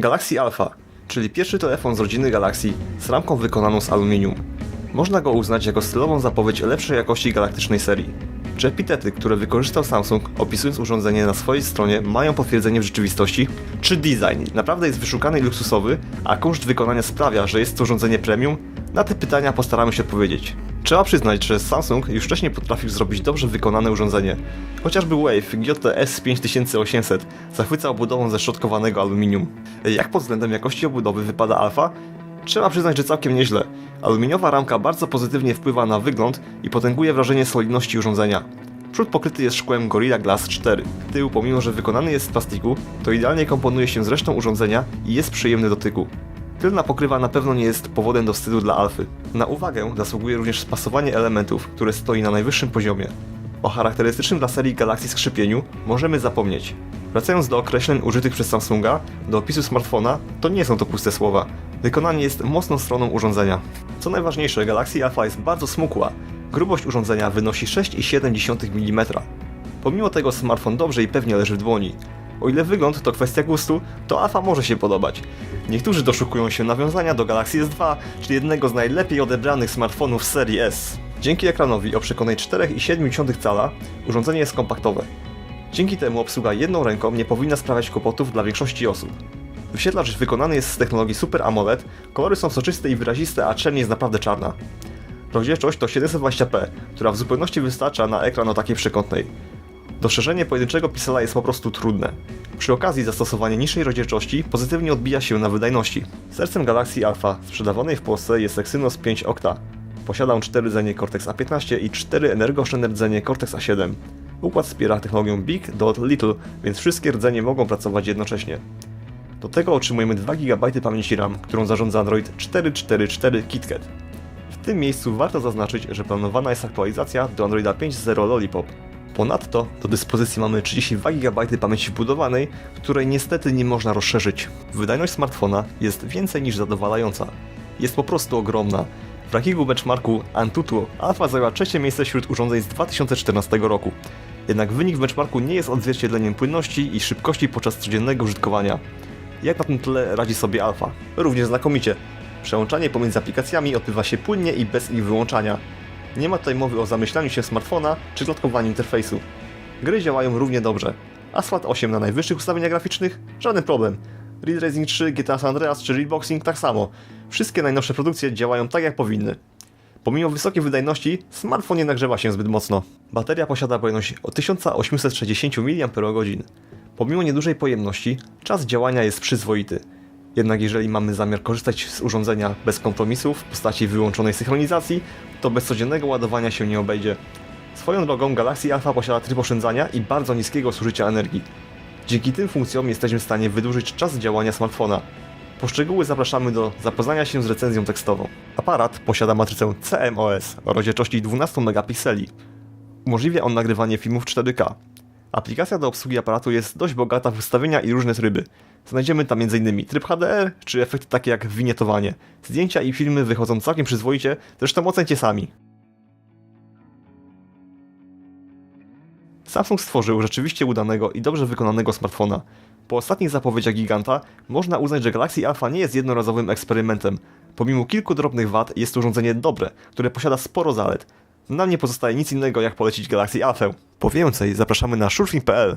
Galaxy Alpha, czyli pierwszy telefon z rodziny Galaxy z ramką wykonaną z aluminium. Można go uznać jako stylową zapowiedź lepszej jakości galaktycznej serii. Czy epitety, które wykorzystał Samsung opisując urządzenie na swojej stronie mają potwierdzenie w rzeczywistości? Czy design naprawdę jest wyszukany i luksusowy, a koszt wykonania sprawia, że jest to urządzenie premium? Na te pytania postaramy się odpowiedzieć. Trzeba przyznać, że Samsung już wcześniej potrafił zrobić dobrze wykonane urządzenie. Chociażby Wave GTS 5800 zachwycał budową ze szczotkowanego aluminium. Jak pod względem jakości obudowy wypada Alpha? Trzeba przyznać, że całkiem nieźle. Aluminiowa ramka bardzo pozytywnie wpływa na wygląd i potęguje wrażenie solidności urządzenia. Przód pokryty jest szkłem Gorilla Glass 4. Tył, pomimo że wykonany jest z plastiku, to idealnie komponuje się z resztą urządzenia i jest przyjemny do dotyku. Tylna pokrywa na pewno nie jest powodem do wstydu dla Alfy. Na uwagę zasługuje również spasowanie elementów, które stoi na najwyższym poziomie. O charakterystycznym dla serii Galaxy skrzypieniu możemy zapomnieć. Wracając do określeń użytych przez Samsunga, do opisu smartfona, to nie są to puste słowa. Wykonanie jest mocną stroną urządzenia. Co najważniejsze, Galaxy Alpha jest bardzo smukła. Grubość urządzenia wynosi 6,7 mm. Pomimo tego smartfon dobrze i pewnie leży w dłoni. O ile wygląd to kwestia gustu, to Alpha może się podobać. Niektórzy doszukują się nawiązania do Galaxy S2, czyli jednego z najlepiej odebranych smartfonów serii S. Dzięki ekranowi o przekonej 4,7 cala urządzenie jest kompaktowe. Dzięki temu obsługa jedną ręką nie powinna sprawiać kłopotów dla większości osób. Wyświetlacz wykonany jest z technologii Super AMOLED, kolory są soczyste i wyraziste, a czerń jest naprawdę czarna. Rozdzielczość to 720p, która w zupełności wystarcza na ekran o takiej przekątnej. Doszerzenie pojedynczego piksela jest po prostu trudne. Przy okazji zastosowanie niższej rozdzielczości pozytywnie odbija się na wydajności. Sercem Galaxy Alpha sprzedawanej w Polsce jest Exynos 5 Octa. Posiada on 4 rdzenie Cortex A15 i 4 energooszczędne rdzenie Cortex A7. Układ wspiera technologię Big Dot Little, więc wszystkie rdzenie mogą pracować jednocześnie. Do tego otrzymujemy 2 GB pamięci RAM, którą zarządza Android 444 KitKat. W tym miejscu warto zaznaczyć, że planowana jest aktualizacja do Androida 5.0 Lollipop. Ponadto do dyspozycji mamy 32 GB pamięci wbudowanej, której niestety nie można rozszerzyć. Wydajność smartfona jest więcej niż zadowalająca. Jest po prostu ogromna. W rankingu benchmarku Antutu Alpha zajęła trzecie miejsce wśród urządzeń z 2014 roku. Jednak wynik w benchmarku nie jest odzwierciedleniem płynności i szybkości podczas codziennego użytkowania. Jak na tym tle radzi sobie Alpha? Również znakomicie. Przełączanie pomiędzy aplikacjami odbywa się płynnie i bez ich wyłączania. Nie ma tutaj mowy o zamyślaniu się smartfona czy klatkowaniu interfejsu. Gry działają równie dobrze. Asphalt 8 na najwyższych ustawieniach graficznych? Żaden problem. Red Racing 3, GTA San Andreas czy Reboxing tak samo. Wszystkie najnowsze produkcje działają tak jak powinny. Pomimo wysokiej wydajności, smartfon nie nagrzewa się zbyt mocno. Bateria posiada pojemność o 1860 mAh. Pomimo niedużej pojemności, czas działania jest przyzwoity. Jednak jeżeli mamy zamiar korzystać z urządzenia bez kompromisów w postaci wyłączonej synchronizacji, to bez codziennego ładowania się nie obejdzie. Swoją drogą Galaxy Alpha posiada tryb oszczędzania i bardzo niskiego zużycia energii. Dzięki tym funkcjom jesteśmy w stanie wydłużyć czas działania smartfona. Po szczegóły zapraszamy do zapoznania się z recenzją tekstową. Aparat posiada matrycę CMOS o rozdzielczości 12 megapikseli. Umożliwia on nagrywanie filmów 4K. Aplikacja do obsługi aparatu jest dość bogata w ustawienia i różne tryby. Znajdziemy tam m.in. tryb HDR czy efekty takie jak winietowanie. Zdjęcia i filmy wychodzą całkiem przyzwoicie, zresztą ocencie sami. Samsung stworzył rzeczywiście udanego i dobrze wykonanego smartfona. Po ostatnich zapowiedziach giganta można uznać, że Galaxy Alpha nie jest jednorazowym eksperymentem. Pomimo kilku drobnych wad jest to urządzenie dobre, które posiada sporo zalet. Nam nie pozostaje nic innego jak polecić Galaxy Alpha. Po więcej zapraszamy na shurfing.pl.